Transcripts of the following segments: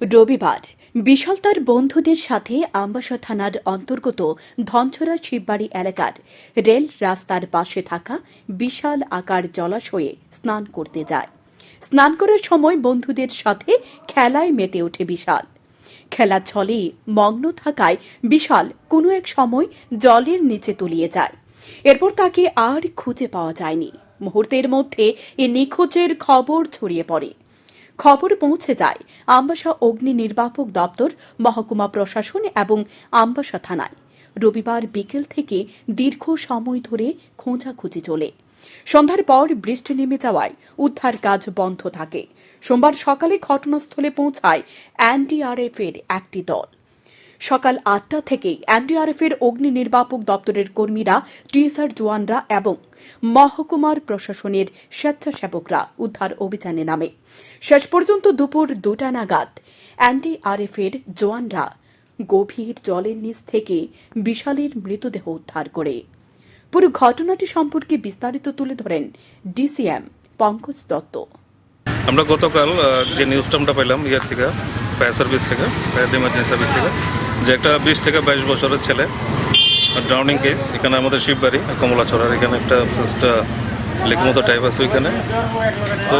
রবিবার বিশাল তার বন্ধুদের সাথে আমবাসা থানার অন্তর্গত ধনছড়া শিববাড়ি এলাকার রেল রাস্তার পাশে থাকা বিশাল আকার জলাশয়ে স্নান করতে যায়। স্নান করার সময় বন্ধুদের সাথে খেলায় মেতে ওঠে বিশাল। খেলার ছলে মগ্ন থাকায় বিশাল কোনো এক সময় জলের নিচে তলিয়ে যায়। এরপর তাকে আর খুঁজে পাওয়া যায়নি। মুহূর্তের মধ্যে এ নিখোঁজের খবর ছড়িয়ে পড়ে। খবর পৌঁছে যায়। আমবাসা অগ্নি নির্বাপক দপ্তর, মহকুমা প্রশাসন এবং আমবাসা থানায়। রবিবার বিকেল থেকে দীর্ঘ সময় ধরে খোঁজাখুঁজি চলে। সন্ধ্যার পর বৃষ্টি নেমে যাওয়ায় উদ্ধার কাজ বন্ধ থাকে। সোমবার সকালে ঘটনাস্থলে পৌঁছায় এনডিআরএফ এর একটি দল। সকাল আটটা থেকেই এনডিআরএফ এর অগ্নি নির্বাপক দপ্তরের কর্মীরা টিএসআর জওয়ানরা এবং মহকুমার প্রশাসনের স্বেচ্ছাসেবকরা উদ্ধার অভিযানে নামে। শেষ পর্যন্ত দুপুর দুটা নাগাদ এনডিআরএফ এর জওয়ানরা গভীর জলের নিচ থেকে বিশালের মৃতদেহ উদ্ধার করে। পুরো ঘটনাটি সম্পর্কে বিস্তারিত তুলে ধরেন ডিসিএম পঙ্কজ দত্ত। আমরা গতকাল যে নিউজটা আমরা পেলাম ইয়ার থেকে, ফায়ার সার্ভিস থেকে, ফায়ার ইমার্জেন্সি সার্ভিস থেকে যে একটা বিশ থেকে বাইশ বছরের ছেলে ড্রাউনিং কেস এখানে আমাদের শিববাড়ি কমলাছড়ার এখানে একটা জাস্ট লেখমতো টাইপ আছে ওইখানে। তো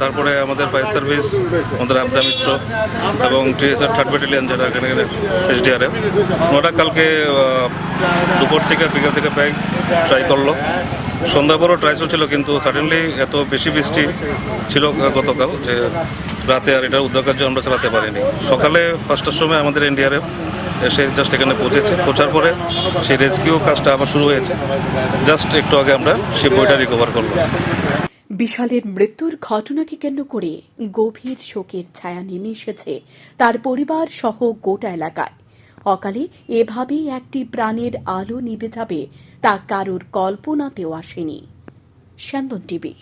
তারপরে আমাদের ফায়ার সার্ভিস আমাদের আবদা মিত্র এবং টিএসআর থার্ড ব্যাটালিয়ান যারা এখানে এসডিআরএফ ওরা কালকে দুপুর থেকে, বিকেল থেকে প্রায় ট্রাই করল। সন্ধ্যা পরও ট্রাই চলছিল, কিন্তু সাডেনলি এত বেশি বৃষ্টি ছিল গতকাল যে রাতে আর এটা উদ্ধার কার্য আমরা চালাতে পারিনি। সকালে পাঁচটার সময় আমাদের এনডিআরএফ এসে জাস্ট এখানে পৌঁছেছে। পৌঁছার পরে সেই রেস্কিউ কাজটা আবার শুরু হয়েছে। জাস্ট একটু আগে আমরা সেই বইটা রিকভার করলাম। বিশালের মৃত্যুর ঘটনাকে কেন্দ্র করে গভীর শোকের ছায়া নেমে এসেছে তার পরিবার সহ গোটা এলাকায়। অকালে এভাবেই একটি প্রাণের আলো নিভে যাবে তা কারোর কল্পনাতেও আসেনি। স্যান্দন টিভি।